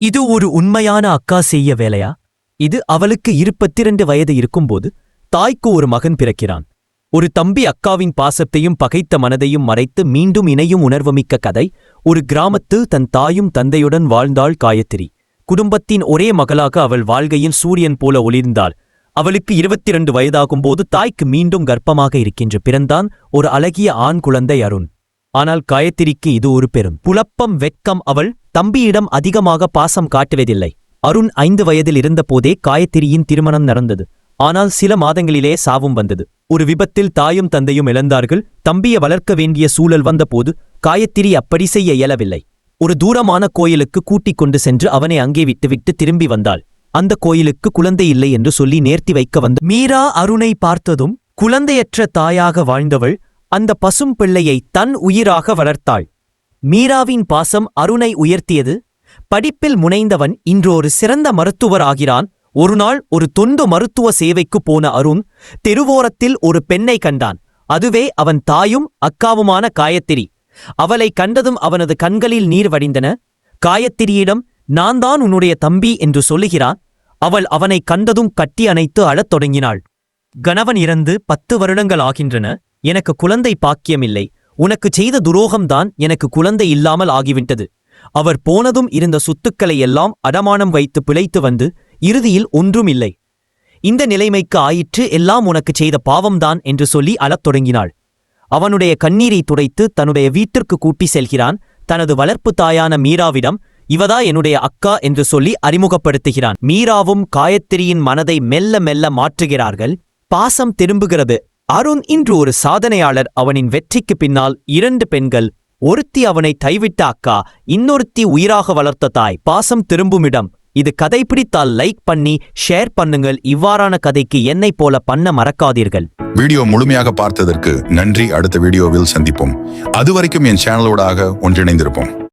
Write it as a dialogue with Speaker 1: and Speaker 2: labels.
Speaker 1: இது ஒரு உண்மையான அக்கா செய்ய வேலையா? இது அவளுக்கு இருபத்திரண்டு வயது இருக்கும்போது தாய்க்கு ஒரு மகன் பிறக்கிறான். ஒரு தம்பி அக்காவின் பாசத்தையும் பகைத்த மனதையும் மறைத்து மீண்டும் இணையும் உணர்வுமிக்க கதை ஒரு கிராமத்து தன் தாயும் தந்தையுடன் வாழ்ந்தாள் காயத்ரி. குடும்பத்தின் ஒரே மகளாக அவள் வாழ்கையில் சூரியன் போல ஒளிர்ந்தாள். அவளுக்கு இருபத்திரண்டு வயதாகும்போது தாய்க்கு மீண்டும் கர்ப்பமாக இருக்கின்ற பிறந்தான் ஒரு அழகிய ஆண் குழந்தை அருண். ஆனால் காயத்திரிக்கு இது ஒரு பெரும் குழப்பம் வெட்கம் அவள் தம்பியிடம் அதிகமாக பாசம் காட்டுவதில்லை. அருண் ஐந்து வயதில் இருந்தபோதே காயத்திரியின் திருமணம் நடந்தது. ஆனால் சில மாதங்களிலே சாவும் வந்தது. ஒரு விபத்தில் தாயும் தந்தையும் இழந்தார்கள். தம்பியை வளர்க்க வேண்டிய சூழல் வந்தபோது காயத்திரி அப்படி செய்ய இயலவில்லை. ஒரு தூரமான கோயிலுக்கு கூட்டிக் கொண்டு சென்று அவனை அங்கே விட்டுவிட்டு திரும்பி வந்தாள். அந்த கோயிலுக்கு குழந்தை இல்லை என்று சொல்லி நேர்த்தி வைக்க வந்த மீரா அருணை பார்த்ததும் குழந்தையற்ற தாயாக வாழ்ந்தவள் அந்த பசும் பிள்ளையை தன் உயிராக வளர்த்தாள். மீராவின் பாசம் அருணை உயர்த்தியது. படிப்பில் முனைந்தவன் இன்று ஒரு சிறந்த மருத்துவர் ஆகிறான். ஒருநாள் ஒரு தொண்டு மருத்துவ சேவைக்கு போன அருண் தெருவோரத்தில் ஒரு பெண்ணை கண்டான். அதுவே அவன் தாயும் அக்காவுமான காயத்திரி அவளை கண்டதும் அவனது கண்களில் நீர் வடிந்தன. காயத்திரியிடம் நான் தான் உன்னுடைய தம்பி என்று சொல்லுகிறான். அவள் அவனை கண்டதும் கட்டி அணைத்து அழத் தொடங்கினாள். கணவன் இறந்து பத்து வருடங்கள் ஆகின்றன. எனக்கு குழந்தை பாக்கியமில்லை. உனக்கு செய்த துரோகம்தான் எனக்கு குழந்தை இல்லாமல் ஆகிவிட்டது. அவர் போனதும் இருந்த சொத்துக்களை எல்லாம் அடமானம் வைத்து பிழைத்து வந்து இறுதியில் ஒன்றும் இல்லை. இந்த நிலைமைக்கு ஆயிற்று எல்லாம் உனக்கு செய்த பாவம்தான் என்று சொல்லி அழத் தொடங்கினாள். அவனுடைய கண்ணீரை துடைத்து தன்னுடைய வீட்டிற்கு கூட்டி செல்கிறான். தனது வளர்ப்பு தாயான மீராவிடம் இவதா என்னுடைய அக்கா என்று சொல்லி அறிமுகப்படுத்துகிறான். மீராவும் காயத்ரியின் மனதை மெல்ல மெல்ல மாற்றுகிறார்கள். பாசம் திரும்புகிறது. அருண் இன்று ஒரு சாதனையாளர் அவனின் வெற்றிக்கு பின்னால் இரண்டு பெண்கள் ஒருத்தி அவனை கைவிட்ட அக்கா இன்னொருத்தி உயிராக வளர்த்த தாய். பாசம் திரும்புமிடம். இது கதை பிடித்தால் லைக் பண்ணி ஷேர் பண்ணுங்கள். இவ்வாறான கதைக்கு என்னைப் போல பண்ண மறக்காதீர்கள்.
Speaker 2: வீடியோ முழுமையாக பார்த்ததற்கு நன்றி. அடுத்த வீடியோவில் சந்திப்போம். அதுவரைக்கும் என் சேனலோடாக ஒன்றிணைந்திருப்போம்.